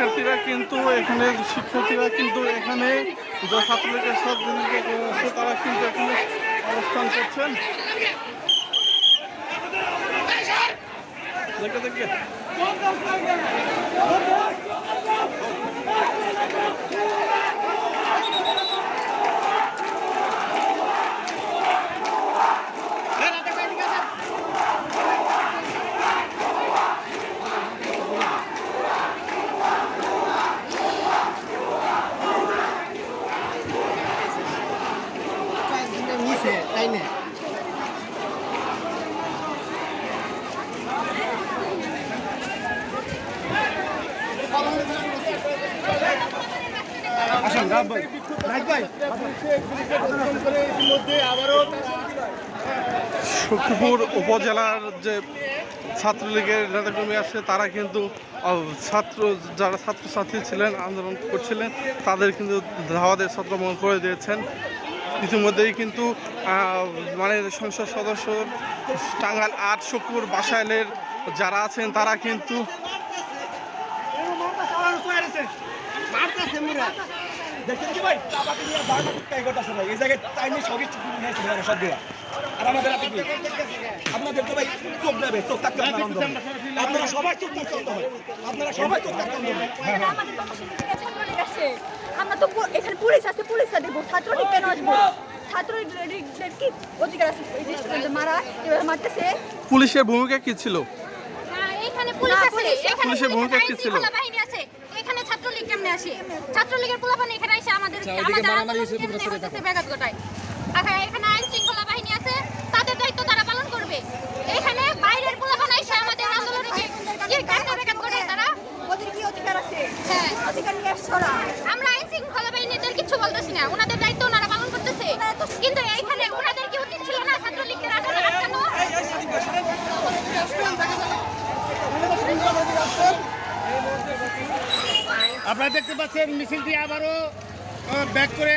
শিক্ষার্থীরা কিন্তু এখানে, শিক্ষার্থীরা কিন্তু এখানে যা ছাত্রলীগের সব আছে তারা কিন্তু এখানে অবস্থান করছেন। দেখে দেখে। তাই না আসুন ভাই। রাজ ভাই ইতিমধ্যে আবারও শক্তিপুর উপজেলার যে ছাত্রলীগের নেতাকর্মী আছে তারা কিন্তু ছাত্র যারা ছাত্রছাত্রী ছিলেন আন্দোলন করছিলেন তাদের কিন্তু ধাওয়াদের ছত্রভঙ্গ করে দিয়েছেন। ইতিমধ্যেই কিন্তু মানে সংসদ সদস্য টাঙ্গাল আট শকুর বাসায়লের যারা আছেন তারা কিন্তু দেখছেন কি ভাই? চাপাতি নিয়ে বারবার টুকাই করতেছে ভাই। এই জায়গায় টাইমে সবই নিয়েছে ভাই সব আর আমাদের আপনি কি? আপনাদের তো ভাই চোখ দেবে চোখ থাকতে হবে। আপনারা সবাই চোখ থাকতে হবে। আপনারা সবাই চোখ থাকতে হবে। হ্যাঁ হ্যাঁ। আমরা তো এখানে পুলিশ আছে পুলিশটা দেখব। ছাত্রলীগ কেন আসব? ছাত্রলীগের কি অধিকার আছে? মারা এবার মারতেছে। পুলিশের ভূমিকা কি ছিল? হ্যাঁ, এখানে পুলিশ আছে। পুলিশের ভূমিকা কি ছিল? শৃঙ্খলা বাহিনী আছে এখানে ছাত্রলীগ কেমনে আসে। ছাত্রলীগের পোলাপান এখানে এসে আমাদের ব্যাঘাত ঘটায়। আচ্ছা, এখানে আইন শৃঙ্খলা বাহিনী আছে তাদের দায়িত্ব তারা পালন করবে। এখানে বাইরের পোলাপান এসে আমাদের আন্দোলনে যে কি কেমনে ব্যাঘাত ঘটায় তারা? ওদের কি অধিকার আছে? হ্যাঁ। অধিকার নিয়ে আসছো আমরা আইন শৃঙ্খলা বাহিনীদের কিছু বলতেছি না। ওনাদের দায়িত্ব ওনারা পালন করতেছে। কিন্তু এইখানে ওনাদের কি উচিত ছিল না ছাত্রলীগদের আসলে আটকানো আপনারা দেখতে পাচ্ছেন মিছিলটি আবারও ব্যাক করে